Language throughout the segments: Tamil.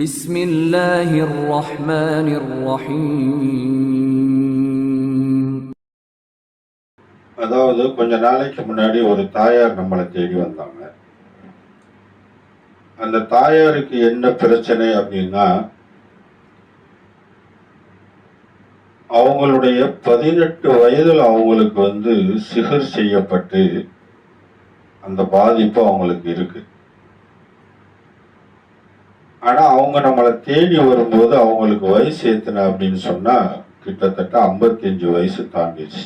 بسم الله الرحمن الرحيم அதாவது கொஞ்ச நாளைக்கு முன்னாடி ஒரு தாயார் நம்மளை தேடி வந்தாங்க அந்த தாயாருக்கு என்ன பிரச்சனை அப்படின்னா அவங்களுடைய பதினெட்டு வயதில் அவங்களுக்கு வந்து சிகர் செய்யப்பட்டு அந்த பாதிப்பு அவங்களுக்கு இருக்கு ஆனால் அவங்க நம்மளை தேடி வரும்போது அவங்களுக்கு வயசு ஏற்றின அப்படின்னு சொன்னால் கிட்டத்தட்ட 55 வயசு தாண்டிடுச்சு.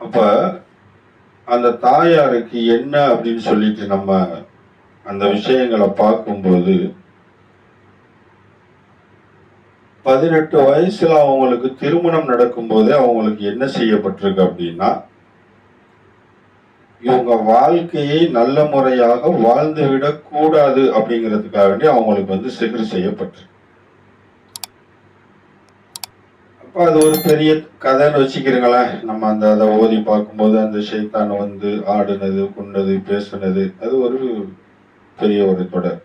அப்போ அந்த தாயாருக்கு என்ன அப்படின்னு சொல்லிட்டு நம்ம அந்த விஷயங்களை பார்க்கும்போது பதினெட்டு வயசில் அவங்களுக்கு திருமணம் நடக்கும்போதே அவங்களுக்கு என்ன செய்யப்பட்டிருக்கு அப்படின்னா இவங்க வாழ்க்கையை நல்ல முறையாக வாழ்ந்து விடக் கூடாது அப்படிங்கிறதுக்காக வேண்டி அவங்களுக்கு வந்து சிகிர் செய்யப்பட்டு அப்ப அது ஒரு பெரிய கதைன்னு வச்சுக்கிறீங்களேன். நம்ம அந்த அதை ஓதி பார்க்கும்போது அந்த ஷைத்தான் வந்து ஆடுனது கொண்டது பேசுனது அது ஒரு பெரிய ஒரு தொடர்.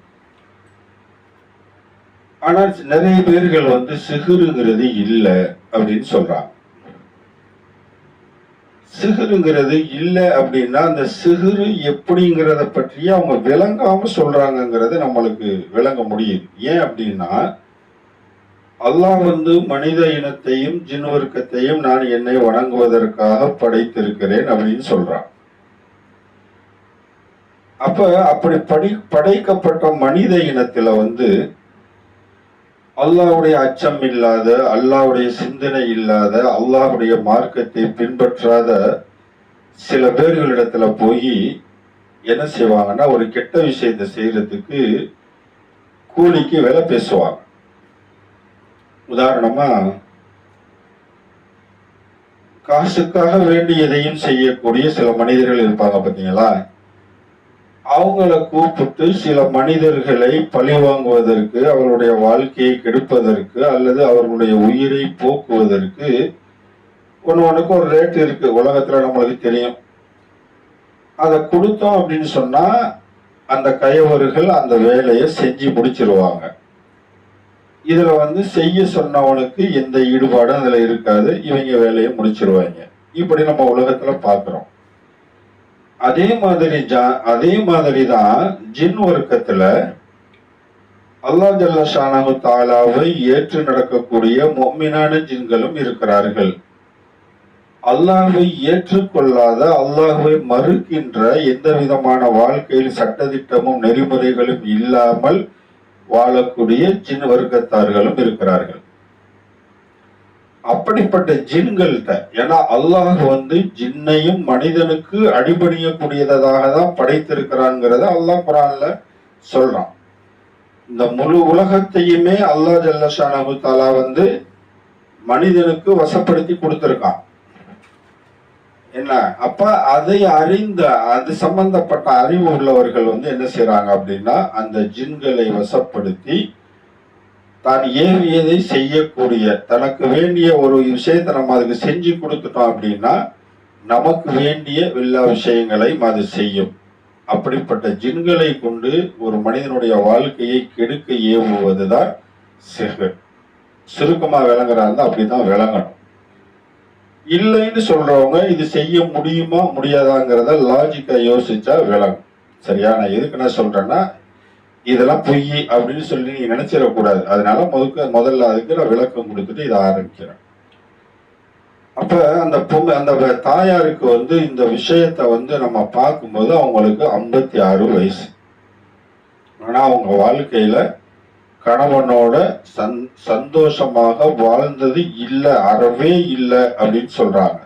ஆனால் நிறைய பேர்கள் வந்து சிகுருங்கிறது இல்லை அப்படின்னு சொல்றாங்க. சிகுருங்கிறது இல்லை அப்படின்னா அந்த சிகுரு எப்படிங்கிறத பற்றி அவங்க விளங்காம சொல்றாங்கங்கிறது நம்மளுக்கு விளங்க முடியுது. ஏன் அப்படின்னா அல்லாஹ் வந்து மனித இனத்தையும் ஜின்வர்க்கத்தையும் நான் என்னை வணங்குவதற்காக படைத்திருக்கிறேன் அப்படின்னு சொல்றான். அப்ப அப்படி படி படைக்கப்பட்ட மனித இனத்துல வந்து அல்லாஹ்வுடைய அச்சம் இல்லாத அல்லாவுடைய சிந்தனை இல்லாத அல்லாவுடைய மார்க்கத்தை பின்பற்றாத சில பேர்களிடத்துல போய் என்ன செய்வாங்கன்னா ஒரு கெட்ட விஷயத்தை செய்யறதுக்கு கூலிக்கு விலை பேசுவாங்க. உதாரணமா காசுக்காக வேண்டி எதையும் செய்யக்கூடிய சில மனிதர்கள் இருப்பாங்க பார்த்தீங்களா அவங்கள கூப்பிட்டு சில மனிதர்களை பழி வாங்குவதற்கு அவருடைய வாழ்க்கையை கெடுப்பதற்கு அல்லது அவர்களுடைய உயிரை போக்குவதற்கு ஒன்று ஒன்றுக்கு ஒரு ரேட் இருக்கு. உலகத்துல நம்மளுக்கு தெரியும். அதை கொடுத்தோம் அப்படின்னு சொன்னா அந்த கயவர்கள் அந்த வேலையை செஞ்சு முடிச்சிருவாங்க. இதுல வந்து செய்ய சொன்னவனுக்கு எந்த ஈடுபாடும் அதுல இருக்காது. இவங்க வேலையை முடிச்சிருவாங்க. இப்படி நம்ம உலகத்துல பாக்குறோம் அதே மாதிரி ஜா அதே மாதிரி தான் ஜின் வர்க்கத்துல அல்லா ஜல்லா ஷானஹு தாலாவை ஏற்று நடக்கக்கூடிய மொம்மினான ஜின்களும் இருக்கிறார்கள். அல்லாஹை ஏற்றுக்கொள்ளாத அல்லாஹை மறுக்கின்ற எந்த விதமான வாழ்க்கையில் சட்டதிட்டமும் நெறிமுறைகளும் இல்லாமல் வாழக்கூடிய ஜின் வர்க்கத்தார்களும் இருக்கிறார்கள். அப்படிப்பட்ட ஜின்கள்கிட்ட. ஏன்னா அல்லாஹ் வந்து ஜின்னையும் மனிதனுக்கு அடிபணியக்கூடியதாக தான் படைத்திருக்கிறாங்கிறத அல்லாஹ் குரான்ல சொல்றான். இந்த முழு உலகத்தையுமே அல்லாஹ் ஜல்லஷானு தாலா வந்து மனிதனுக்கு வசப்படுத்தி கொடுத்துருக்கான். என்ன? அப்ப அதை அறிந்த அது சம்பந்தப்பட்ட அறிவு உள்ளவர்கள் வந்து என்ன செய்யறாங்க அப்படின்னா அந்த ஜின்களை வசப்படுத்தி தான் ஏவியதை செய்யக்கூடிய தனக்கு வேண்டிய ஒரு விஷயத்தை நம்ம அதுக்கு செஞ்சு கொடுத்துட்டோம் அப்படின்னா நமக்கு வேண்டிய எல்லா விஷயங்களையும் அது செய்யும். அப்படிப்பட்ட ஜின்களை கொண்டு ஒரு மனிதனுடைய வாழ்க்கையை கெடுக்க ஏவுவதுதான் சிகர் சுருக்கமா விளங்குறாங்க அப்படிதான் விளங்கணும். இல்லைன்னு சொல்றவங்க இது செய்ய முடியுமா முடியாதாங்கிறத லாஜிக்கா யோசிச்சா விளங்கும். சரியா? நான் எதுக்கு நான் சொல்றேன்னா இதெல்லாம் பொய் அப்படின்னு சொல்லி நீங்க நினைச்சிடக்கூடாது. அதனால முதக்க முதல்ல அதுக்கு நான் விளக்கம் கொடுத்துட்டு இதை ஆரம்பிக்கிறேன். அப்ப அந்த பொங்கல் அந்த தாயாருக்கு வந்து இந்த விஷயத்த வந்து நம்ம பார்க்கும்போது அவங்களுக்கு ஐம்பத்தி ஆறு வயசு. ஆனா அவங்க வாழ்க்கையில கணவனோட சந் சந்தோஷமாக வாழ்ந்தது இல்லை அறவே இல்லை அப்படின்னு சொல்றாங்க.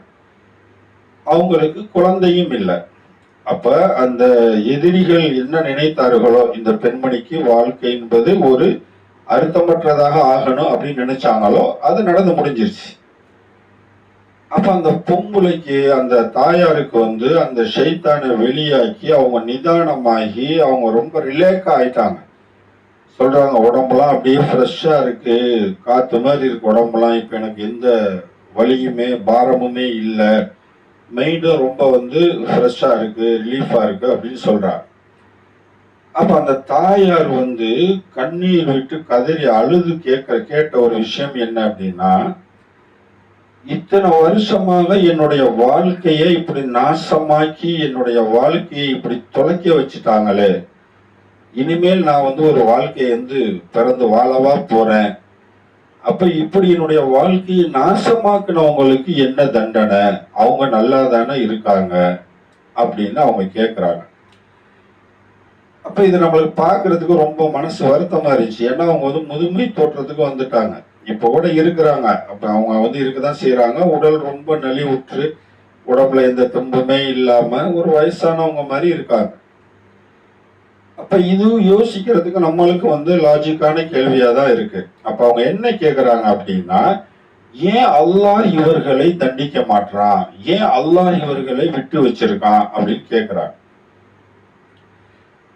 அவங்களுக்கு குழந்தையும் இல்லை. அப்ப அந்த எதிரிகள் என்ன நினைத்தார்களோ இந்த பெண்மணிக்கு வாழ்க்கை என்பது ஒரு அர்த்தமற்றதாக ஆகணும் அப்படின்னு நினைச்சாங்களோ அது நடந்து முடிஞ்சிருச்சு. அப்ப அந்த பொம்பளைக்கு அந்த தாயாருக்கு வந்து அந்த ஷைத்தானை வெளியாக்கி அவங்க நிதானமாகி அவங்க ரொம்ப ரிலேக் ஆயிட்டாங்க. சொல்றாங்க உடம்புலாம் அப்படியே ஃப்ரெஷ்ஷா இருக்கு. காத்து மாதிரி இருக்கு உடம்புலாம். இப்ப எனக்கு எந்த வலியுமே பாரமுமே இல்லை. மைண்டும் ரொம்ப வந்து ஃப்ரெஷ்ஷாக இருக்கு ரிலீஃபாக இருக்கு அப்படின்னு சொல்கிறார் அப்போ அந்த தாயார் வந்து கண்ணீர் விட்டு கதறி அழுது கேட்க கேட்ட ஒரு விஷயம் என்ன அப்படின்னா இத்தனை வருஷமாக என்னுடைய வாழ்க்கையை இப்படி நாசமாக்கி என்னுடைய வாழ்க்கையை இப்படி தொலைக்க வச்சுட்டாங்களே. இனிமேல் நான் வந்து ஒரு வாழ்க்கையை வந்து பிறந்து வாழவா போறேன். அப்ப இப்படி என்னுடைய வாழ்க்கையை நாசமாக்குனவங்களுக்கு என்ன தண்டனை? அவங்க நல்லா தானே இருக்காங்க அப்படின்னு அவங்க கேட்குறாங்க அப்ப இது நம்மளுக்கு பார்க்கிறதுக்கு ரொம்ப மனசு வருத்தமா இருந்துச்சு. ஏன்னா அவங்க வந்து முதுமை தோற்றத்துக்கு வந்துட்டாங்க. இப்ப கூட இருக்கிறாங்க. அப்ப அவங்க வந்து இருக்கதான் செய்யறாங்க உடல் ரொம்ப நலிவுற்று உடம்புல எந்த துன்பமே இல்லாம ஒரு வயசானவங்க மாதிரி இருக்காங்க. அப்ப இது யோசிக்கிறதுக்கு நம்மளுக்கு வந்து லாஜிக்கான கேள்வியா தான் இருக்கு. அப்ப அவங்க என்ன கேக்குறாங்க அப்படின்னா ஏன் அல்லாஹ் இவர்களை தண்டிக்க மாட்டான் ஏன் அல்லாஹ் இவர்களை விட்டு வச்சிருக்கான்? அப்படின்னு கேக்குறாங்க.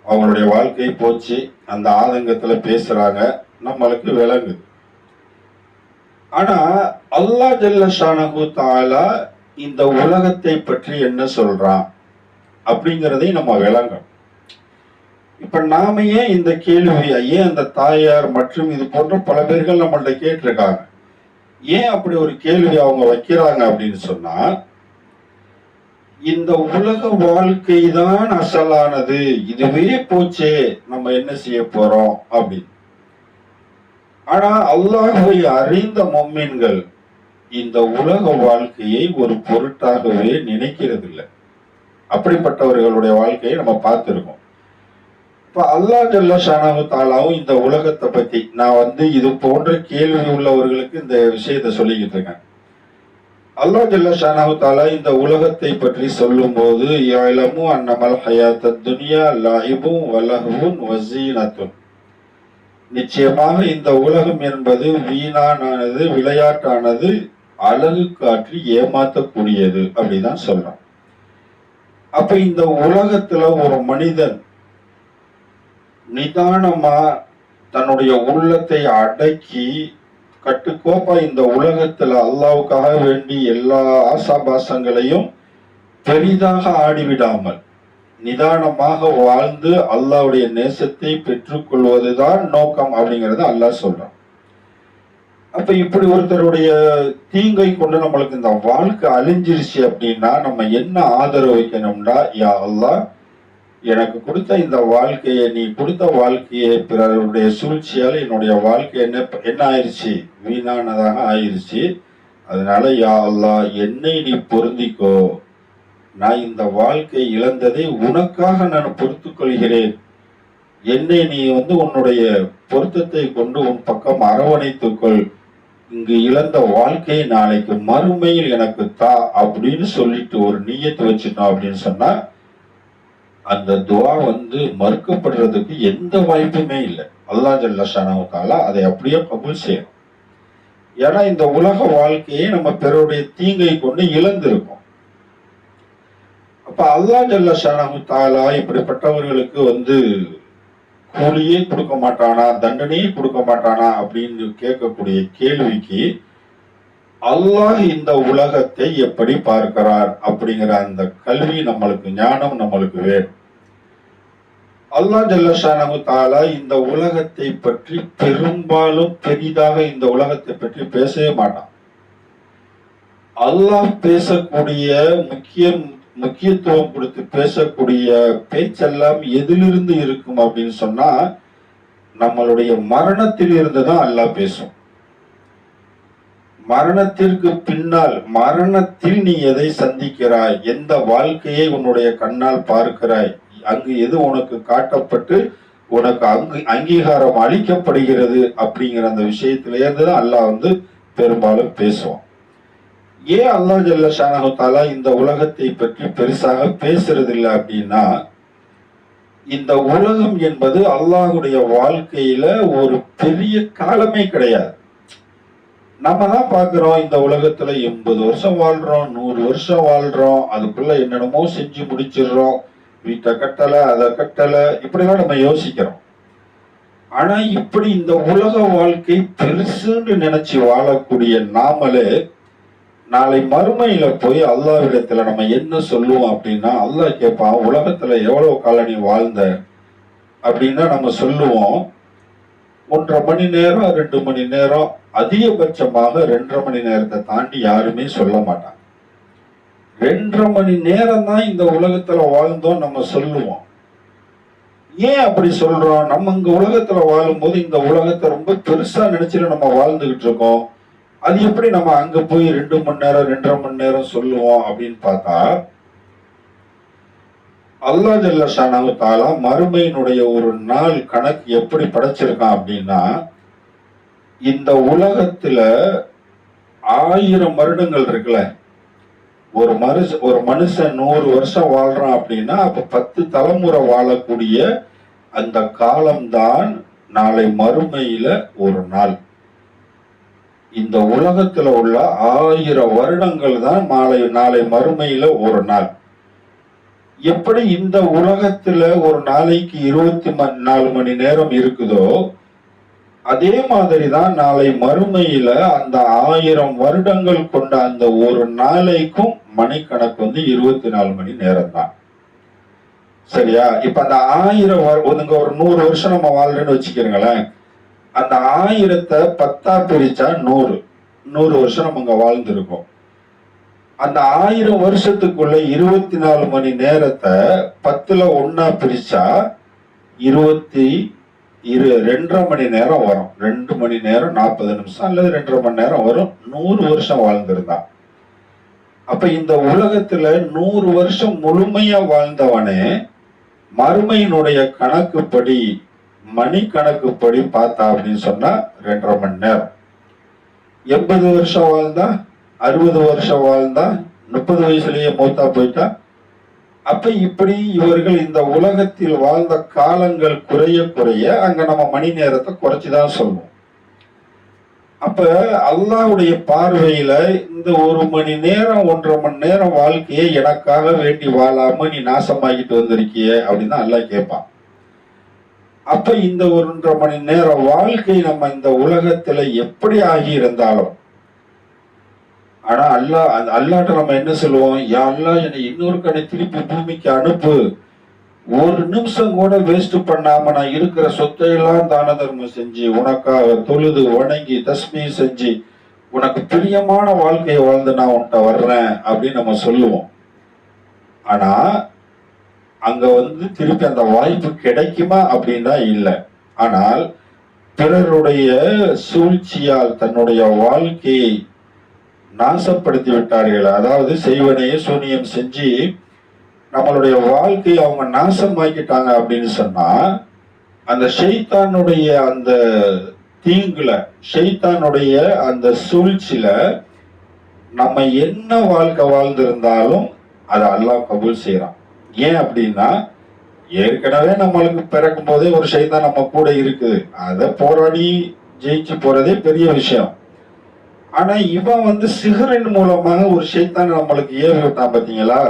அவங்களுடைய வாழ்க்கை போச்சு அந்த ஆதங்கத்துல பேசுறாங்க நம்மளுக்கு விளங்குது ஆனா அல்லாஹ் ஜல்லஷானகு தாலா இந்த உலகத்தை பற்றி என்ன சொல்றான்? அப்படிங்கிறதை நம்ம விளங்கணும். இப்ப நாம ஏன் இந்த கேள்வியை ஏன் அந்த தாயார் மற்றும் இது போன்ற பல பேர்கள் நம்மள்ட்ட கேட்டிருக்காங்க? ஏன் அப்படி ஒரு கேள்வி அவங்க வைக்கிறாங்க அப்படின்னு சொன்னா இந்த உலக வாழ்க்கை தான் அசலானது. இதுவே போச்சே நம்ம என்ன செய்ய போறோம் அப்படின்னு. ஆனா அல்லாஹுவை அறிந்த மொம்மின்கள் இந்த உலக வாழ்க்கையை ஒரு பொருட்டாகவே நினைக்கிறது இல்லை அப்படிப்பட்டவர்களுடைய வாழ்க்கையை நம்ம பார்த்திருக்கோம். இப்ப அல்லாஹ் ஜல்ல ஷானாவு தாலாவும் இந்த உலகத்தை பத்தி நான் வந்து இது போன்ற கேள்வி உள்ளவர்களுக்கு இந்த விஷயத்தை சொல்லிக்கிட்டு இருக்கேன். அல்லாஹ் ஜல்ல ஷானாவு தாலா இந்த உலகத்தை பற்றி சொல்லும்போது ஏழமும் அன்னமல் ஹயாத்த துனியா லாயிபும் வலகுவும் வசீனத்தும் நிச்சயமாக இந்த உலகம் என்பது வீணானது விளையாட்டானது அழகு காற்றி ஏமாற்றக்கூடியது அப்படிதான் சொல்றான் அப்ப இந்த உலகத்துல ஒரு மனிதன் நிதானமா தன்னுடைய உள்ளத்தை அடக்கி கட்டுக்கோப்பா இந்த உலகத்துல அல்லாவுக்காக வேண்டி எல்லா ஆசாபாசங்களையும் பெரிதாக ஆடிவிடாமல் நிதானமாக வாழ்ந்து அல்லாவுடைய நேசத்தை பெற்றுக்கொள்வதுதான் நோக்கம் அப்படிங்கறத அல்லாஹ் சொல்றான். அப்ப இப்படி ஒருத்தருடைய தீங்கை கொண்டு நம்மளுக்கு இந்த வாழ்க்கை அழிஞ்சிருச்சு அப்படின்னா நம்ம என்ன ஆதரவு வைக்கணும்னா யா அல்லாஹ் எனக்கு கொடுத்த இந்த வாழ்க்கையை நீ கொடுத்த வாழ்க்கையை பிறருடைய சூழ்ச்சியால் என்னுடைய வாழ்க்கை என்ன என்ன ஆயிடுச்சு வீணானதாக ஆயிடுச்சு அதனால யா அல்லா என்னை நீ பொருந்திக்கோ. நான் இந்த வாழ்க்கை இழந்ததை உனக்காக நான் பொறுத்து கொள்கிறேன். என்னை நீ வந்து உன்னுடைய பொருத்தத்தை கொண்டு உன் பக்கம் அரவணைத்துக்கொள் இங்கு இழந்த வாழ்க்கையை நாளைக்கு மறுமையில் எனக்கு தா அப்படின்னு சொல்லிட்டு ஒரு நீயத்தை வச்சுட்டோம் அப்படின்னு சொன்னா அந்த துவா வந்து மறுக்கப்படுறதுக்கு எந்த வாய்ப்புமே இல்லை. அல்லாஹ் ஜல்லஷானாவுக்கால அதை அப்படியே கபுல் செய்யணும். ஏன்னா இந்த உலக வாழ்க்கையை நம்ம பிறருடைய தீங்கை கொண்டு இழந்திருக்கோம். அப்ப அல்லாஹ் ஜல்ல தாலா இப்படிப்பட்டவர்களுக்கு வந்து கூலியே கொடுக்க மாட்டானா தண்டனையே கொடுக்க மாட்டானா அப்படின்னு கேட்கக்கூடிய கேள்விக்கு அல்லாஹ் இந்த உலகத்தை எப்படி பார்க்கிறார் அப்படிங்கிற அந்த கல்வி நம்மளுக்கு ஞானம் நம்மளுக்கு வேணும். அல்லாஹ் ஜல்லஷானு தாலா இந்த உலகத்தை பற்றி பெரும்பாலும் பெரிதாக இந்த உலகத்தை பற்றி பேசவே மாட்டான். அல்லாஹ் பேசக்கூடிய முக்கிய முக்கியத்துவம் கொடுத்து பேசக்கூடிய பேச்செல்லாம் எதிலிருந்து இருக்கும் அப்படின்னு சொன்னா நம்மளுடைய மரணத்தில் இருந்து தான் அல்லாஹ் பேசும். மரணத்திற்கு பின்னால் மரணத்தில் நீ எதை சந்திக்கிறாய்? எந்த வாழ்க்கையை உன்னுடைய கண்ணால் பார்க்கிறாய்? அங்கு எது உனக்கு காட்டப்பட்டு உனக்கு அங்கு அங்கீகாரம் அளிக்கப்படுகிறது அப்படிங்கிற அந்த விஷயத்திலேருந்து தான் அல்லாஹ் வந்து பெரும்பாலும் பேசுவான். ஏன் அல்லாஹ் ஜல்ல ஷானஹு தாலா இந்த உலகத்தை பற்றி பெருசாக பேசுறது இல்லை அப்படின்னா இந்த உலகம் என்பது அல்லாஹுடைய வாழ்க்கையில ஒரு பெரிய காலமே கிடையாது. நம்ம தான் பார்க்குறோம் இந்த உலகத்துல எண்பது வருஷம் வாழ்றோம் நூறு வருஷம் வாழ்றோம் அதுக்குள்ள என்னென்னமோ செஞ்சு முடிச்சிடுறோம் வீட்டை கட்டலை அதை கட்டலை இப்படிலாம் நம்ம யோசிக்கிறோம். ஆனா இப்படி இந்த உலக வாழ்க்கை பெருசுன்னு நினைச்சு வாழக்கூடிய நாமளே நாளை மறுமையில போய் அல்லாவிடத்துல நம்ம என்ன சொல்லுவோம் அப்படின்னா அல்லாஹ் கேட்பான் உலகத்துல எவ்வளவு காலம் நீ வாழ்ந்த அப்படின்னா நம்ம சொல்லுவோம் ஒன்றரை மணி நேரம் ரெண்டு மணி நேரம் அதிகபட்சமாக ரெண்டரை மணி நேரத்தை தாண்டி யாருமே சொல்ல மாட்டாங்க. ரெண்டரை மணி நேரம் தான் இந்த உலகத்துல வாழ்ந்தோம் நம்ம சொல்லுவோம். ஏன் அப்படி சொல்றோம்? நம்ம இங்க உலகத்துல வாழும்போது இந்த உலகத்தை ரொம்ப பெருசா நினைச்சிட்டு நம்ம வாழ்ந்துகிட்டு இருக்கோம். அது எப்படி நம்ம அங்க போய் ரெண்டு மணி நேரம் ரெண்டரை மணி நேரம் சொல்லுவோம் அப்படின்னு பார்த்தா அல்லா ஜல்ல தாலா மறுமையினுடைய ஒரு நாள் கணக்கு எப்படி படைச்சிருக்கான் அப்படின்னா இந்த உலகத்துல ஆயிரம் வருடங்கள் இருக்குல்ல. ஒரு மனுஷ ஒரு மனுஷன் நூறு வருஷம் வாழ்றான் அப்படின்னா அப்ப பத்து தலைமுறை வாழக்கூடிய அந்த காலம்தான் நாளை மறுமையில ஒரு நாள். இந்த உலகத்துல உள்ள ஆயிரம் வருடங்கள் தான் மாலை நாளை மறுமையில ஒரு நாள். எப்படி இந்த உலகத்துல ஒரு நாளைக்கு இருபத்தி நாலு மணி நேரம் இருக்குதோ அதே மாதிரி தான் நாளை மறுமையில அந்த ஆயிரம் வருடங்கள் கொண்ட அந்த ஒரு நாளைக்கும் மணிக்கணக்கு வந்து இருபத்தி நாலு மணி நேரம் தான் சரியா? இப்ப அந்த ஆயிரம் வரு- ஒதுங்க ஒரு நூறு வருஷம் நம்ம வாழ்றேன்னு வச்சுக்கிறீங்களேன். அந்த ஆயிரத்தை பத்தா பிரிச்சா நூறு. நூறு வருஷம் நம்ம இங்க வாழ்ந்திருக்கோம். அந்த ஆயிரம் வருஷத்துக்குள்ள இருபத்தி நாலு மணி நேரத்தை பத்துல ஒன்னா பிரிச்சா இருபத்தி இரு ரெண்டரை மணி நேரம் வரும். ரெண்டு மணி நேரம் நாற்பது நிமிஷம் அல்லது ரெண்டரை மணி நேரம் வரும். நூறு வருஷம் வாழ்ந்திருந்தான். அப்ப இந்த உலகத்துல நூறு வருஷம் முழுமையா வாழ்ந்தவனே மறுமையினுடைய கணக்குப்படி மணி கணக்குப்படி பார்த்தா அப்படின்னு சொன்னா ரெண்டரை மணி நேரம். எண்பது வருஷம் வாழ்ந்தா அறுபது வருஷம் வாழ்ந்தா முப்பது வயசுலயே மூத்தா போயிட்டா அப்ப இப்படி இவர்கள் இந்த உலகத்தில் வாழ்ந்த காலங்கள் குறைய குறைய அங்க நம்ம மணி நேரத்தை குறைச்சுதான் சொல்லுவோம் அப்ப அல்லாஹ்வுடைய பார்வையில இந்த ஒரு மணி நேரம் ஒன்றரை மணி நேரம் வாழ்க்கையை எனக்காக வேண்டி வாழாம நீ நாசமாக்கிட்டு வந்திருக்கிய அப்படின்னு அல்லா அல்லாஹ் கேட்பான். அப்ப இந்த ஒன்றரை மணி நேரம் வாழ்க்கை நம்ம இந்த உலகத்துல எப்படி ஆகி இருந்தாலும் ஆனா அல்லாஹ் அந்த அல்லாட்ட நம்ம என்ன சொல்லுவோம்? யா அல்லாஹ் என்னை இன்னொரு கடை திருப்பி பூமிக்கு அனுப்பு. ஒரு நிமிஷம் கூட வேஸ்ட் பண்ணாம நான் இருக்கிற சொத்தை எல்லாம் தான தர்மம் செஞ்சு உனக்காக தொழுது வணங்கி தஸ்மி செஞ்சு உனக்கு பிரியமான வாழ்க்கையை வாழ்ந்து நான் உன்கிட்ட வர்றேன் அப்படின்னு நம்ம சொல்லுவோம். ஆனா அங்க வந்து திருப்பி அந்த வாய்ப்பு கிடைக்குமா அப்படின்னா இல்லை. ஆனால் பிறருடைய சூழ்ச்சியால் தன்னுடைய வாழ்க்கையை நாசப்படுத்தி விட்டார்கள் அதாவது செய்வனையே சூனியம் செஞ்சு நம்மளுடைய வாழ்க்கையை அவங்க நாசமாக்கிட்டாங்க அப்படின்னு சொன்னா அந்த ஷெய்தானுடைய அந்த தீங்குல ஷெய்தானுடைய அந்த சூழ்ச்சியில நம்ம என்ன வாழ்க்கை வாழ்ந்திருந்தாலும் அதை அல்லாஹ் கபூல் செய்யறான் ஏன் அப்படின்னா ஏற்கனவே நம்மளுக்கு பிறக்கும் போதே ஒரு ஷைத்தான் நம்ம கூட இருக்குது. அதை போராடி ஜெயிச்சு போறதே பெரிய விஷயம். ஆனா இவன் வந்து சிகரெட் மூலமாக ஒரு சைத்தான நம்மளுக்கு ஏற்பட்டான் விட்டான் பாத்தீங்களா?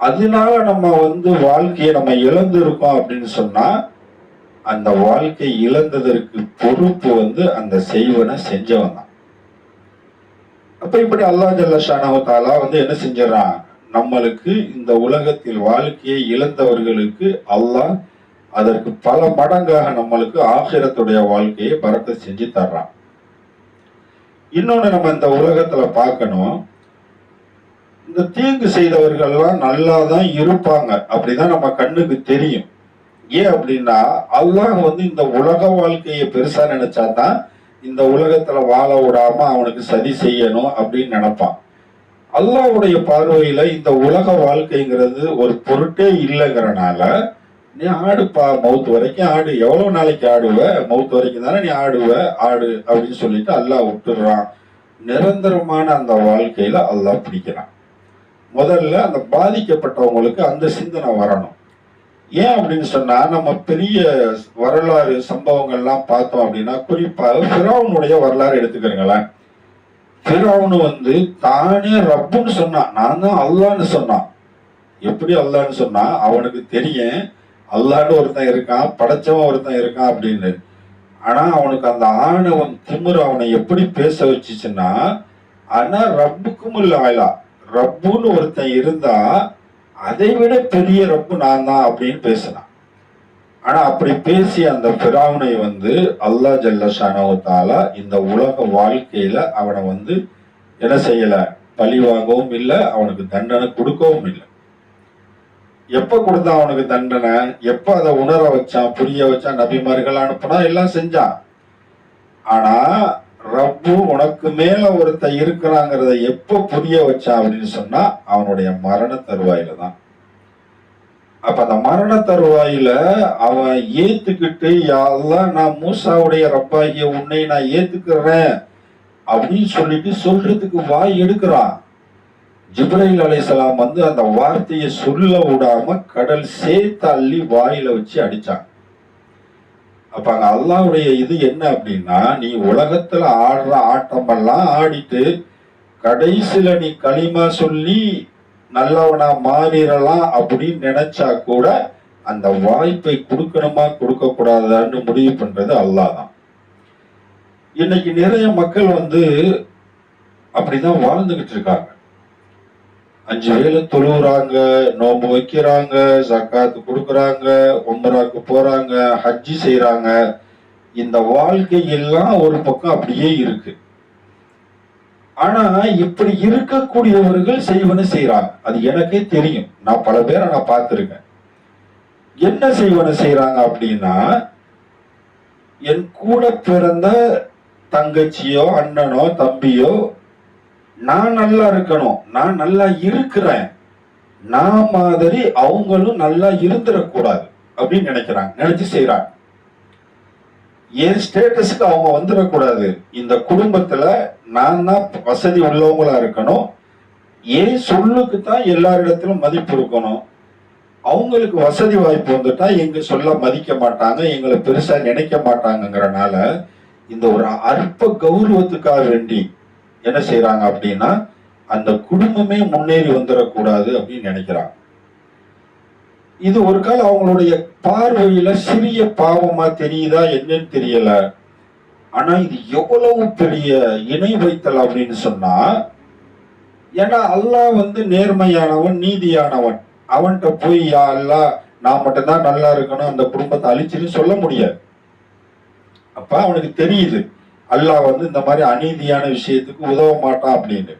அதனால நம்ம வந்து வாழ்க்கையை நம்ம இழந்திருக்கோம் அப்படின்னு சொன்னா அந்த வாழ்க்கை இழந்ததற்கு பொறுப்பு வந்து அந்த செய்வனை செஞ்சவன் தான். அப்ப இப்படி அல்லாஹ் ஜல்லஷானஹு தாலா வந்து என்ன செஞ்சிடறான்? நம்மளுக்கு இந்த உலகத்தில் வாழ்க்கையை இழந்தவர்களுக்கு அல்லாஹ் அதற்கு பல மடங்காக நம்மளுக்கு ஆகிரத்துடைய வாழ்க்கையை பறக்க செஞ்சு தர்றான். இன்னொன்று நம்ம இந்த உலகத்தில் பார்க்கணும். இந்த தீங்கு செய்தவர்கள்லாம் நல்லா தான் இருப்பாங்க. அப்படிதான் நம்ம கண்ணுக்கு தெரியும். ஏன் அப்படின்னா அல்லாஹ் வந்து இந்த உலக வாழ்க்கையை பெருசா நினைச்சாதான் இந்த உலகத்துல வாழ விடாம அவனுக்கு சதி செய்யணும் அப்படின்னு நினைப்பான். அல்லாஹ்வுடைய பார்வையில இந்த உலக வாழ்க்கைங்கிறது ஒரு பொருட்டே இல்லைங்கிறனால நீ ஆடுப்பா மவுத் வரைக்கும் ஆடு. எவ்வளவு நாளைக்கு ஆடுவ? மவுத் வரைக்கும் தானே நீ ஆடுவ? ஆடு அப்படின்னு சொல்லிட்டு அல்லாஹ் விட்டுடுறான். நிரந்தரமான அந்த வாழ்க்கையில அல்லாஹ் பிடிக்கிறான். முதல்ல அந்த பாதிக்கப்பட்டவங்களுக்கு அந்த சிந்தனை வரணும். ஏன் அப்படின்னு சொன்னா நம்ம பெரிய வரலாறு சம்பவங்கள்லாம் பார்த்தோம் அப்படின்னா குறிப்பாக பிறவனுடைய வரலாறு எடுத்துக்கிறீங்களேன் பிறவனு வந்து தானே ரப்புன்னு சொன்னான். நான் தான் அல்லான்னு சொன்னான். எப்படி அல்லான்னு சொன்னா அவனுக்கு தெரியும் அல்லாண்டு ஒருத்தன் இருக்கான் படைச்சவன் ஒருத்தன் இருக்கான் அப்படின்னு. ஆனா அவனுக்கு அந்த ஆணவம் திமிரு அவனை எப்படி பேச வச்சுச்சுன்னா ஆனா ரப்புக்கும் இல்ல ஆயிலா. ரப்புன்னு ஒருத்தன் இருந்தா அதை விட பெரிய ரப்பு நான் தான் அப்படின்னு பேசினான். ஆனா அப்படி பேசிய அந்த பிராவனை வந்து அல்லாஹ் ஜல்ல இந்த உலக வாழ்க்கையில அவனை வந்து என்ன செய்யல? பழி வாங்கவும் இல்லை அவனுக்கு தண்டனை கொடுக்கவும் இல்லை. எப்ப கொடுத்தான் அவனுக்கு தண்டனை? எப்ப அதை உணர வச்சான்? புரிய வச்சான்? நபிமார்கள் அனுப்புனா எல்லாம் செஞ்சான். ஆனா ரப்பு உனக்கு மேல ஒருத்த இருக்கிறாங்கிறத எப்ப புரிய வச்சான் அப்படின்னு சொன்னா அவனுடைய மரண தருவாயில தான். அப்ப அந்த மரண தருவாயில அவன் ஏத்துக்கிட்டு யாரெல்லாம் நான் மூசாவுடைய ரப்பாகிய உன்னை நான் ஏத்துக்கிறேன் அப்படின்னு சொல்லிட்டு சொல்றதுக்கு வாய் எடுக்கிறான். ஜிப்ரைல் அலைசலாம் வந்து அந்த வார்த்தையை சொல்ல விடாம கடல் சேர்த்து அள்ளி வாயில வச்சு அடிச்சாங்க. அப்ப அங்க அல்லாவுடைய இது என்ன அப்படின்னா நீ உலகத்துல ஆடுற ஆட்டமெல்லாம் ஆடிட்டு கடைசியில நீ களிமா சொல்லி நல்லவனா மாறிடலாம் அப்படின்னு நினைச்சா கூட அந்த வாய்ப்பை கொடுக்கணுமா கொடுக்க கூடாதான்னு முடிவு பண்றது அல்லாஹ் தான் இன்னைக்கு நிறைய மக்கள் வந்து அப்படிதான் வாழ்ந்துகிட்டு இருக்காங்க. அஞ்சு. வேளை தொழுவுறாங்க நோம்பு வைக்கிறாங்க ஜக்காத்து கொடுக்குறாங்க உம்ராக்கு போறாங்க ஹஜ்ஜி செய்யறாங்க இந்த வாழ்க்கை எல்லாம் ஒரு பக்கம் அப்படியே இருக்கு. ஆனா இப்படி இருக்கக்கூடியவர்கள் செய்வன செய்யறாங்க அது எனக்கே தெரியும். நான் பல பேரை நான் பார்த்துருக்கேன். என்ன செய்வன செய்யறாங்க அப்படின்னா என் கூட பிறந்த தங்கச்சியோ அண்ணனோ தம்பியோ நான் நல்லா இருக்கணும் நான் நல்லா இருக்கிறேன். நான் மாதிரி அவங்களும் நல்லா இருந்துடக்கூடாது அப்படின்னு நினைக்கிறாங்க நினைச்சு செய்யறாங்க என் ஸ்டேட்டஸுக்கு அவங்க வந்துடக்கூடாது இந்த குடும்பத்துல நான் தான் வசதி உள்ளவங்களா இருக்கணும். என் சொல்லுக்கு தான் எல்லாரிடத்திலும் மதிப்பு இருக்கணும். அவங்களுக்கு வசதி வாய்ப்பு வந்துட்டா எங்க சொல்ல மதிக்க மாட்டாங்க எங்களை பெருசா நினைக்க மாட்டாங்கங்கிறனால இந்த ஒரு அற்ப கௌரவத்துக்காக வேண்டி என்ன செய்யறாங்க அப்படின்னா அந்த குடும்பமே முன்னேறி வந்துடக்கூடாது அப்படின்னு நினைக்கிறாங்க. இது ஒரு கால அவங்களுடைய பார்வையில சிறிய பாவமா தெரியுதா என்னன்னு தெரியல. ஆனா இது எவ்வளவு பெரிய இணை வைத்தல் அப்படின்னு சொன்னா ஏன்னா அல்லாஹ் வந்து நேர்மையானவன் நீதியானவன். அவன்கிட்ட போய் யா அல்லாஹ் நான் மட்டும்தான் நல்லா இருக்கணும் அந்த குடும்பத்தை அழிச்சுன்னு சொல்ல முடியாது. அப்ப அவனுக்கு தெரியுது அல்லாஹ் வந்து இந்த மாதிரி அநீதியான விஷயத்துக்கு உதவ மாட்டான் அப்படின்னு.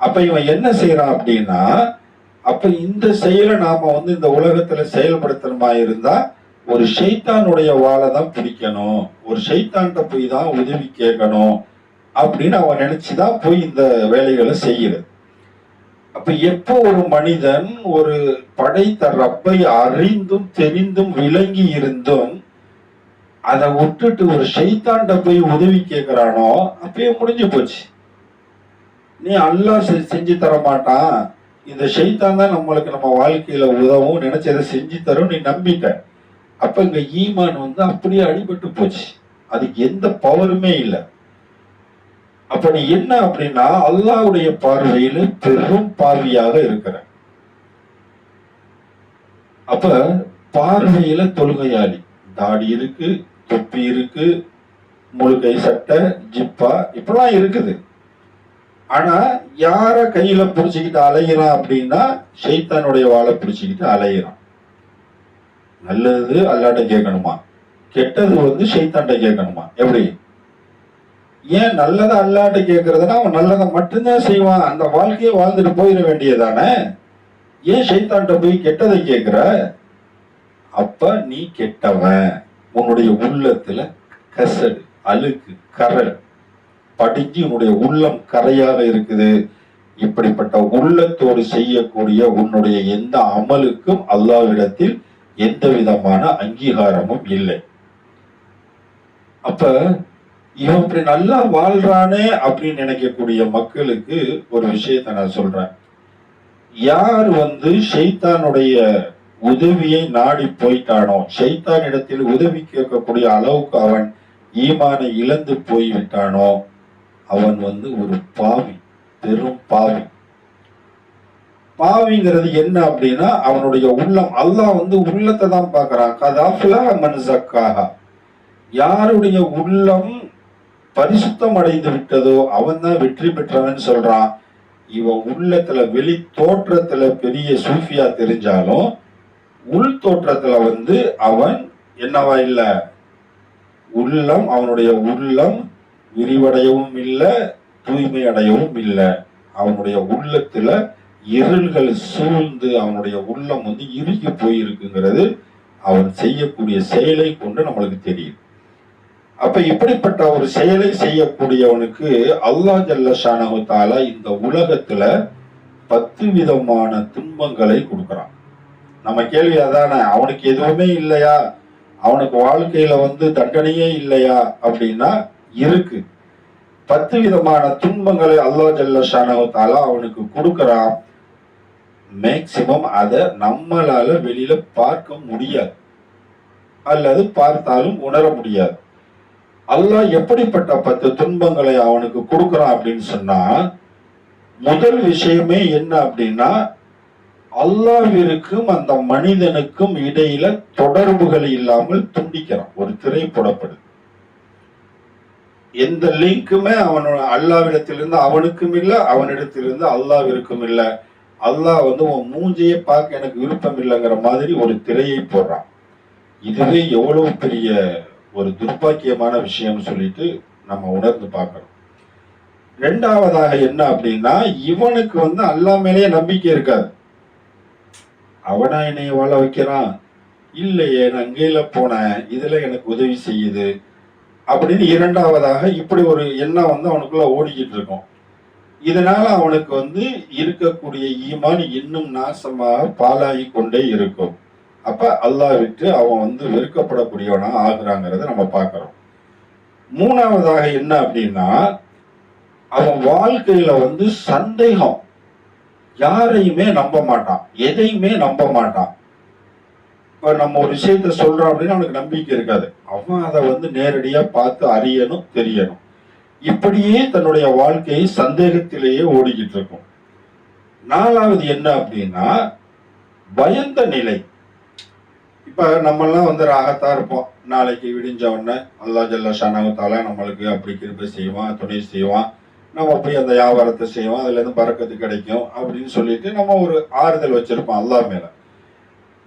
அப்ப இவன் என்ன செய்யறான் அப்படின்னா அப்ப இந்த செயலை நாம வந்து இந்த உலகத்துல செயல்படுத்தணுமா இருந்தா ஒரு ஷைத்தானுடைய வாழை தான் பிடிக்கணும். ஒரு ஷைத்தான்கிட்ட போய் தான் உதவி கேட்கணும் அப்படின்னு அவன் நினைச்சுதான் போய் இந்த வேலைகளை செய்யுறது அப்ப எப்போ ஒரு மனிதன் ஒரு படைத்த ரப்பை அறிந்தும் தெரிந்தும் விளங்கி இருந்தும் அதை விட்டுட்டு ஒரு ஷைத்தான்கிட்ட போய் உதவி கேட்கிறானோ அப்பயே முடிஞ்சு போச்சு. நீ அல்லாஹ் செஞ்சு தர மாட்டான். இந்த ஷைத்தான் தான் நம்மளுக்கு நம்ம வாழ்க்கையில உதவும் நினைச்சதை செஞ்சு தரும் நீ நம்பிட்ட. அப்ப இங்க ஈமான் வந்து அப்படியே அடிபட்டு போச்சு. அதுக்கு எந்த பவருமே இல்லை. அப்ப நீ என்ன அப்படின்னா அல்லாஹ்வுடைய பார்வையில பெரும் பார்வையாக இருக்கிற. அப்ப பார்வையில தொழுகையாளி. தாடி இருக்கு தொப்பி இருக்கு முழுகை சட்டை ஜிப்பா இப்பெல்லாம் இருக்குது. ஆனா யார கையில புடிச்சுக்கிட்டு அலைகிறான் அப்படின்னா ஷைத்தானுடைய வாழை பிடிச்சுக்கிட்டு அலைகிறான் நல்லது அல்லாட்ட கேட்கணுமா? கெட்டது வந்து ஷைத்தான்ட்ட கேட்கணுமா? எப்படி? ஏன் நல்லதை அல்லாட்ட கேட்கறதுனா அவன் நல்லதை மட்டும்தான் செய்வான். அந்த வாழ்க்கையை வாழ்ந்துட்டு போயிட வேண்டியதானே ஏன் ஷைத்தான்ட்ட போய் கெட்டதை கேட்கிற? அப்ப நீ கெட்டவன். உன்னுடைய உள்ளத்துல கசடு அழுக்கு கரல் படிஞ்சு உன்னுடைய உள்ளம் கரையாக இருக்குது. இப்படிப்பட்ட உள்ளத்தோடு செய்யக்கூடிய உன்னுடைய எந்த அமலுக்கும் அல்லாவிடத்தில் எந்த விதமான அங்கீகாரமும் இல்லை. அப்ப இவன் இப்படி நல்லா வாழ்றானே அப்படின்னு நினைக்கக்கூடிய மக்களுக்கு ஒரு விஷயத்தை நான் சொல்றேன். யார் வந்து ஷெய்தானுடைய உதவியை நாடி போயிட்டானோ ஷைத்தான் இடத்தில் உதவி கேட்கக்கூடிய அளவுக்கு அவன் ஈமானை இழந்து போய் விட்டானோ அவன் வந்து ஒரு பாவி பெரும் பாவி. பாவிங்கிறது என்ன அப்படின்னா அவனுடைய உள்ளம் அல்லாஹ் வந்து உள்ளத்தை தான் பார்க்கறான். கதாஃபிலா மன் யாருடைய உள்ளம் பரிசுத்தம் அடைந்து விட்டதோ அவன் தான் வெற்றி பெற்றவன் சொல்றான். இவன் உள்ளத்துல வெளி தோற்றத்துல பெரிய சூஃபியா தெரிஞ்சாலும் உள் தோற்றத்துல வந்து அவன் என்னவா இல்ல? உள்ளம் அவனுடைய உள்ளம் விரிவடையவும் இல்லை தூய்மை அடையவும் இல்லை. அவனுடைய உள்ளத்துல இருள்கள் சூழ்ந்து அவனுடைய உள்ளம் வந்து இறுகி போயிருக்குங்கிறது அவன் செய்யக்கூடிய செயலை கொண்டு நம்மளுக்கு தெரியும். அப்ப இப்படிப்பட்ட ஒரு செயலை செய்யக்கூடியவனுக்கு அல்லாஹ் ஜல்ல ஷானஹு இந்த உலகத்துல பத்து விதமான துன்பங்களை கொடுக்கறான். நம்ம கேள்வி அதானே? அவனுக்கு எதுவுமே இல்லையா? அவனுக்கு வாழ்க்கையில வந்து தண்டனையே இல்லையா? அப்படின்னா இருக்கு. பத்து விதமான துன்பங்களை அல்லாஹ் ஜல்ல அவனுக்கு கொடுக்கறான். மேக்சிமம் அதை நம்மளால வெளியில பார்க்க முடியாது. அல்லது பார்த்தாலும் உணர முடியாது. அல்லாஹ் எப்படிப்பட்ட பத்து துன்பங்களை அவனுக்கு கொடுக்கறான் அப்படின்னு சொன்னா முதல் விஷயமே என்ன அப்படின்னா அல்லாவிற்கும் அந்த மனிதனுக்கும் இடையில தொடர்புகள் இல்லாமல் துண்டிக்கிறான். ஒரு திரை போடப்படுது. எந்த லிங்க்குமே அவனோட அல்லாவிடத்திலிருந்து அவனுக்கும் இல்லை அவனிடத்திலிருந்து அல்லாவிற்கும் இல்லை. அல்லாஹ் வந்து உன் மூஞ்சியை பார்க்க எனக்கு விருப்பம் இல்லைங்கிற மாதிரி ஒரு திரையை போடுறான். இதுவே எவ்வளவு பெரிய ஒரு துர்பாக்கியமான விஷயம்னு சொல்லிட்டு நம்ம உணர்ந்து பார்க்கணும். ரெண்டாவதாக என்ன அப்படின்னா இவனுக்கு வந்து அல்லா மேலேயே நம்பிக்கை இருக்காது. அவனா என்னைய வாழ வைக்கிறான். இல்லையே நான் கீழே போனேன். இதில் எனக்கு உதவி செய்யுது. அப்படின்னு இரண்டாவதாக இப்படி ஒரு எண்ணம் வந்து அவனுக்குள்ள ஓடிக்கிட்டு இருக்கும். இதனால அவனுக்கு வந்து இருக்கக்கூடிய ஈமான் இன்னும் நாசமாக பாலாகி கொண்டே இருக்கும். அப்ப அல்லாஹ் விட்டு அவன் வந்து வெறுக்கப்படக்கூடியவனா ஆகுறாங்கிறத நம்ம பார்க்கிறோம். மூணாவதாக என்ன அப்படின்னா அவன் வாழ்க்கையில வந்து சந்தேகம் யாரையுமே நம்ப மாட்டான். எதையுமே நம்ப மாட்டான். இப்போ நம்ம ஒரு விஷயத்த சொல்றோம் அப்படின்னு அவனுக்கு நம்பிக்கை இருக்காது. அவன் அதை வந்து நேரடியாக பார்த்து அறியணும் தெரியணும். இப்படியே தன்னுடைய வாழ்க்கையை சந்தேகத்திலேயே ஓடிக்கிட்டு இருக்கும். நாலாவது என்ன அப்படின்னா பயந்த நிலை. இப்போ நம்மெல்லாம் வந்து ராகத்தா இருப்போம். நாளைக்கு விடிஞ்ச உடனே அல்லா ஜல்லா ஷானாவத்தால நம்மளுக்கு அப்படி கிருப்பை செய்வான் துணை செய்வான். நம்ம போய் அந்த வியாபாரத்தை செய்வோம் அதுல இருந்து பறக்கத்து கிடைக்கும் அப்படின்னு சொல்லிட்டு நம்ம ஒரு ஆறுதல் வச்சிருப்போம் அல்லா மேல.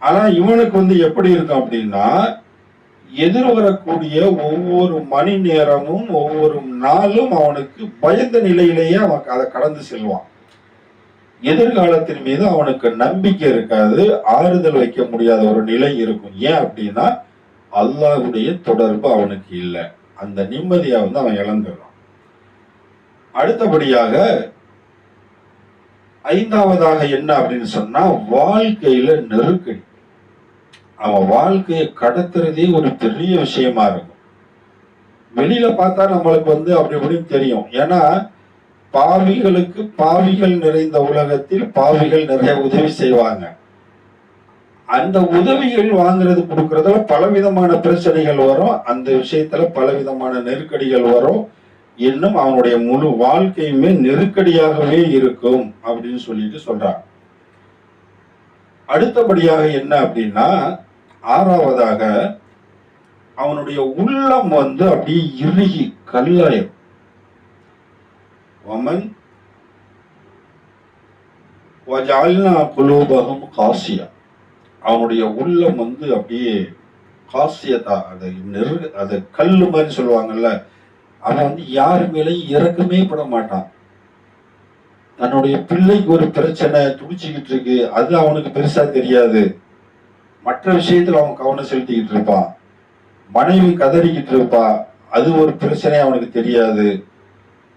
ஆனா இவனுக்கு வந்து எப்படி இருக்கும் அப்படின்னா எதிர் வரக்கூடிய ஒவ்வொரு மணி நேரமும் ஒவ்வொரு நாளும் அவனுக்கு பயந்த நிலையிலேயே அவன் அதை கடந்து செல்வான். எதிர்காலத்தின் மீது அவனுக்கு நம்பிக்கை இருக்காது ஆறுதல் வைக்க முடியாத ஒரு நிலை இருக்கும். ஏன் அப்படின்னா அல்லாஹ்வுடைய தொடர்பு அவனுக்கு இல்லை. அந்த நிம்மதியை வந்து அவன் இழந்துடும் அடுத்தபடியாக ஐந்தாவதாக என்ன அப்படின்னு சொன்னா வாழ்க்கையில நெருக்கடி. அவன் வாழ்க்கையை கடத்துறதே ஒரு பெரிய விஷயமா இருக்கும். வெளியில பார்த்தா நம்மளுக்கு வந்து அப்படி இப்படின்னு தெரியும். ஏன்னா பாவிகளுக்கு பாவிகள் நிறைந்த உலகத்தில் பாவிகள் நிறைய உதவி செய்வாங்க. அந்த உதவிகள் வாங்குறது கொடுக்கறதுல பலவிதமான பிரச்சனைகள் வரும். அந்த விஷயத்துல பலவிதமான நெருக்கடிகள் வரும். இன்னும் அவனுடைய முழு வாழ்க்கையுமே நெருக்கடியாகவே இருக்கும் அப்படின்னு சொல்லிட்டு சொல்றான் அடுத்தபடியாக என்ன அப்படின்னா ஆறாவதாக அவனுடைய உள்ளம் வந்து அப்படியே இறுகி கல்லாயம் குலோபகம் குலூபகம் காசியா. அவனுடைய உள்ளம் வந்து அப்படியே காசியதா அதை நெரு அதை கல்லு மாதிரி சொல்லுவாங்கல்ல அவன் வந்து யாரு மேலேயும் இறக்கமே பட மாட்டான். தன்னுடைய பிள்ளைக்கு ஒரு பிரச்சனை துடிச்சுக்கிட்டு இருக்கு. அது அவனுக்கு பெருசா தெரியாது. மற்ற விஷயத்துல அவன் கவனம் செலுத்திக்கிட்டு இருப்பான். மனைவி கதறிக்கிட்டு இருப்பா. அது ஒரு பிரச்சனை அவனுக்கு தெரியாது.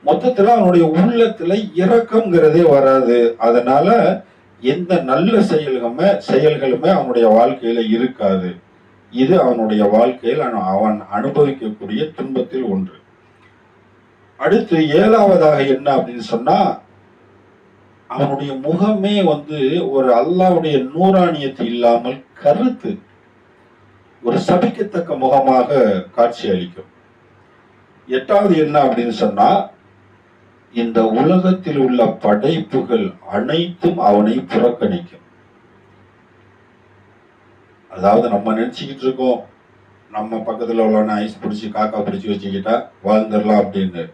மொத்தத்துல அவனுடைய உள்ளத்துல இறக்கம்ங்கிறதே வராது. அதனால எந்த நல்ல செயல்களுமே செயல்களுமே அவனுடைய வாழ்க்கையில இருக்காது. இது அவனுடைய வாழ்க்கையில் அவன் அவன் அனுபவிக்கக்கூடிய துன்பத்தில் ஒன்று. அடுத்து ஏழாவதாக என்ன அப்படின்னு சொன்னா அவனுடைய முகமே வந்து ஒரு அல்லாவுடைய நூறாணியத்து இல்லாமல் கருத்து. ஒரு சபிக்கத்தக்க முகமாக காட்சி அளிக்கும். எட்டாவது என்ன அப்படின்னு சொன்னா இந்த உலகத்தில் உள்ள படைப்புகள் அனைத்தும் அவனை புறக்கணிக்கும். அதாவது நம்ம நினைச்சுக்கிட்டு இருக்கோம் நம்ம பக்கத்துல உள்ளவன ஐஸ் பிடிச்சி காக்கா பிடிச்சி வச்சுக்கிட்டா வாழ்ந்துடலாம் அப்படின்னு.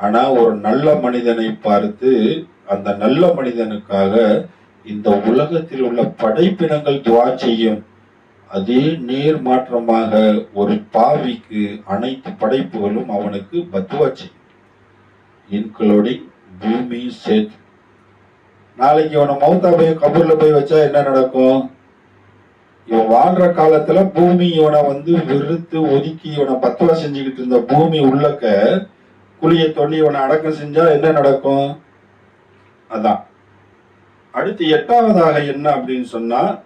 ஆனா ஒரு நல்ல மனிதனை பார்த்து அந்த நல்ல மனிதனுக்காக இந்த உலகத்தில் உள்ள படைப்பினங்கள் துவா செய்யும். அதே நேர் மாற்றமாக ஒரு பாவிக்கு அனைத்து படைப்புகளும் அவனுக்கு பத்துவாச்சு இன்க்ளூடிங் பூமி சேத். நாளைக்கு இவனை மௌத்தா போய் கபூர்ல போய் வச்சா என்ன நடக்கும்? இவன் வாழ்ற காலத்துல பூமி இவனை வந்து வெறுத்து ஒதுக்கி இவனை பத்துவா செஞ்சுக்கிட்டு இருந்த பூமி உள்ளக்க குழியை தோண்டி இவனை அடக்கம் செஞ்சா என்ன நடக்கும்? அதான். அடுத்து எட்டாவதாக என்ன அப்படின்னு சொன்னா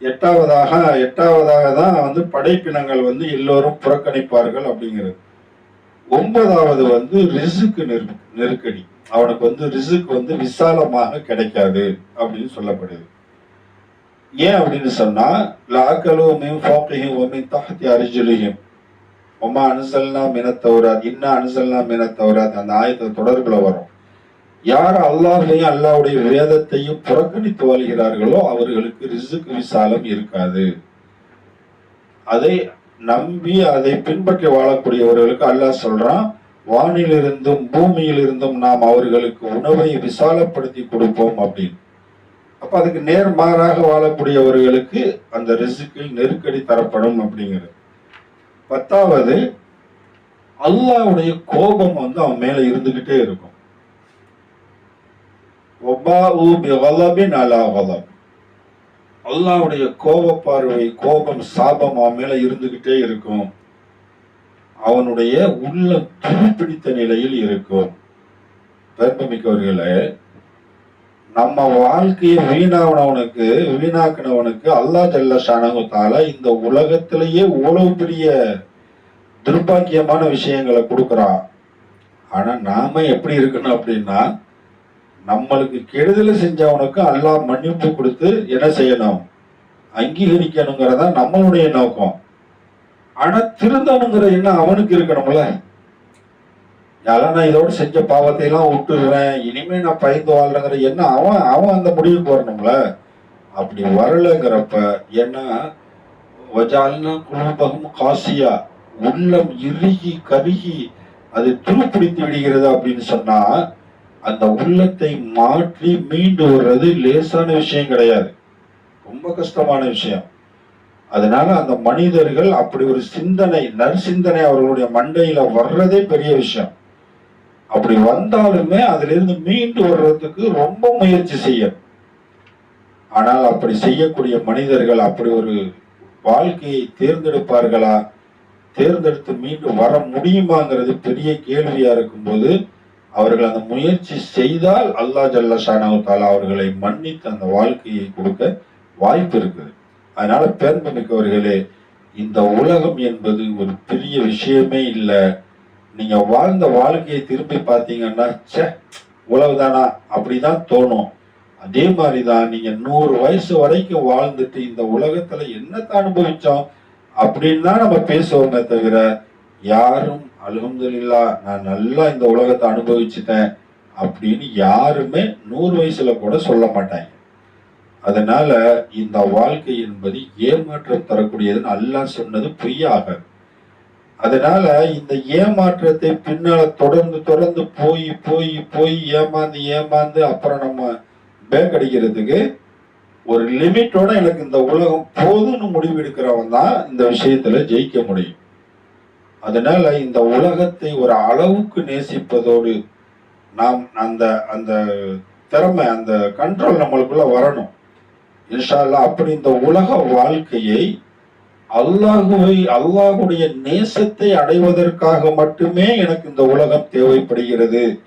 எட்டாவதாக எட்டாவதாக தான் வந்து படைப்பினங்கள் வந்து எல்லோரும் புறக்கணிப்பார்கள் அப்படிங்கிறது. ஒன்பதாவது வந்து ரிசுக்கு நெரு நெருக்கடி. அவனுக்கு வந்து ரிசுக்கு வந்து விசாலமாக கிடைக்காது அப்படின்னு சொல்லப்படுது. ஏன் அப்படின்னு சொன்னா லாக்கலும் மின் ஃபோக்கையும் ஒமின் தஹத்தி ஒமா அனுசல்னா மினத்தவராத் இன்ன அனுசல்னா தவறாது அந்த ஆயத்தை தொடர்களை வரும். யார் அல்லாஹையும் அல்லாவுடைய வேதத்தையும் புறக்கணித்து வாழ்கிறார்களோ அவர்களுக்கு ரிசுக்கு விசாலம் இருக்காது. அதை நம்பி அதை பின்பற்றி வாழக்கூடியவர்களுக்கு அல்லாஹ் சொல்றான் வானிலிருந்தும் பூமியிலிருந்தும் நாம் அவர்களுக்கு உணவை விசாலப்படுத்தி கொடுப்போம் அப்படின்னு. அப்ப அதுக்கு நேர்மாறாக வாழக்கூடியவர்களுக்கு அந்த ரிசுக்கில் நெருக்கடி தரப்படும் அப்படிங்கிறது. பத்தாவது அல்லாஹ்வுடைய கோபம் வந்து அவன் மேல இருந்துகிட்டே இருக்கும். அல்லாவுடைய கோப பார்வை கோபம் சாபம் அவன் மேல இருந்துகிட்டே இருக்கும். அவனுடைய உள்ள துருப்பிடித்த நிலையில் இருக்கும். பெருமைமிக்கவர்களே நம்ம வாழ்க்கையை வீணானவனுக்கு வீணாக்கினவனுக்கு அல்லாஹ் ஜல்ல ஷானகுத்தால இந்த உலகத்திலேயே இவ்வளவு பெரிய துர்பாக்கியமான விஷயங்களை கொடுக்குறான். ஆனா நாம எப்படி இருக்கணும் அப்படின்னா நம்மளுக்கு கெடுதலை செஞ்சவனுக்கு அல்லாஹ் மன்னிப்பு கொடுத்து என்ன செய்யணும்? அங்கீகரிக்கணுங்கிறதா நம்மளுடைய நோக்கம். ஆனா திருந்தணுங்கிற எண்ணம் அவனுக்கு இருக்கணும்ல? யாரெல்லாம் நான் இதோடு செஞ்ச பாவத்தை எல்லாம் விட்டுடுறேன். இனிமே நான் பயந்து வாழ்றேங்கிற என்ன அவன் அவன் அந்த முடிவுக்கு வரணும்ல? அப்படி வரலைங்கிறப்ப ஏன்னா வஜால்னா குழுபகம் காசியா. உள்ளம் இறுகி கருகி அது துருப்பிடித்து விடுகிறது அப்படின்னு சொன்னா அந்த உள்ளத்தை மாற்றி மீண்டு வர்றது லேசான விஷயம் கிடையாது. ரொம்ப கஷ்டமான விஷயம். அதனால அந்த மனிதர்கள் அப்படி ஒரு சிந்தனை நற்சிந்தனை அவர்களுடைய மண்டையில வர்றதே பெரிய விஷயம். அப்படி வந்தாலுமே அதுல இருந்து மீண்டு வர்றதுக்கு ரொம்ப முயற்சி செய்யும் ஆனால் அப்படி செய்யக்கூடிய மனிதர்கள் அப்படி ஒரு வாழ்க்கையை தேர்ந்தெடுப்பார்களா? தேர்ந்தெடுத்து மீண்டும் வர முடியுமாங்கிறது பெரிய கேள்வியா இருக்கும்போது அவர்கள் அந்த முயற்சி செய்தால் அல்லாஹ் ஜல்ல ஷானாவு அவர்களை மன்னித்து அந்த வாழ்க்கையை கொடுக்க வாய்ப்பு இருக்குது. அதனால பேர்ந்தமிக்கவர்களே இந்த உலகம் என்பது ஒரு பெரிய விஷயமே இல்லை. நீங்க வாழ்ந்த வாழ்க்கையை திருப்பி பார்த்தீங்கன்னா ச்சே உழவுதானா அப்படிதான் தோணும். அதே மாதிரிதான் நீங்க நூறு வயசு வரைக்கும் வாழ்ந்துட்டு இந்த உலகத்துல என்னத்தை அனுபவிச்சோம் அப்படின்னு தான் நம்ம பேசுவோமே தவிர யாரும் அல்ஹம்துலில்லா நான் நல்லா இந்த உலகத்தை அனுபவிச்சுட்டேன் அப்படின்னு யாருமே நூறு வயசுல கூட சொல்ல மாட்டாங்க. அதனால இந்த வாழ்க்கை என்பது ஏமாற்றம் தரக்கூடியதுன்னு அல்லா சொன்னது பொய்யாகாது அதனால இந்த ஏமாற்றத்தை பின்னால தொடர்ந்து தொடர்ந்து போய் போய் போய் ஏமாந்து ஏமாந்து அப்புறம் நம்ம பேக் அடிக்கிறதுக்கு ஒரு லிமிட்டோட எனக்கு இந்த உலகம் போதும்னு முடிவெடுக்கிறவன் தான் இந்த விஷயத்துல ஜெயிக்க முடியும். அதனால இந்த உலகத்தை ஒரு அளவுக்கு நேசிப்பதோடு நாம் அந்த அந்த திறமை அந்த கண்ட்ரோல் நம்மளுக்குள்ள வரணும். இன்ஷால்லா அப்படி இந்த உலக வாழ்க்கையை அல்லாஹுவை அல்லாஹுடைய நேசத்தை அடைவதற்காக மட்டுமே எனக்கு இந்த உலகம் தேவைப்படுகிறது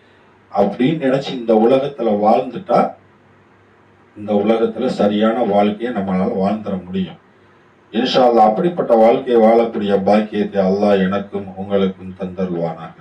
அப்படின்னு நினைச்சு இந்த உலகத்துல வாழ்ந்துட்டா இந்த உலகத்துல சரியான வாழ்க்கையை நம்மளால வாழ்ந்துட முடியும். இன்ஷா அல்லா அப்படிப்பட்ட வாழ்க்கையை வாழக்கூடிய பாக்கியத்தை அல்லாஹ் எனக்கும் உங்களுக்கும் தந்தருவானாக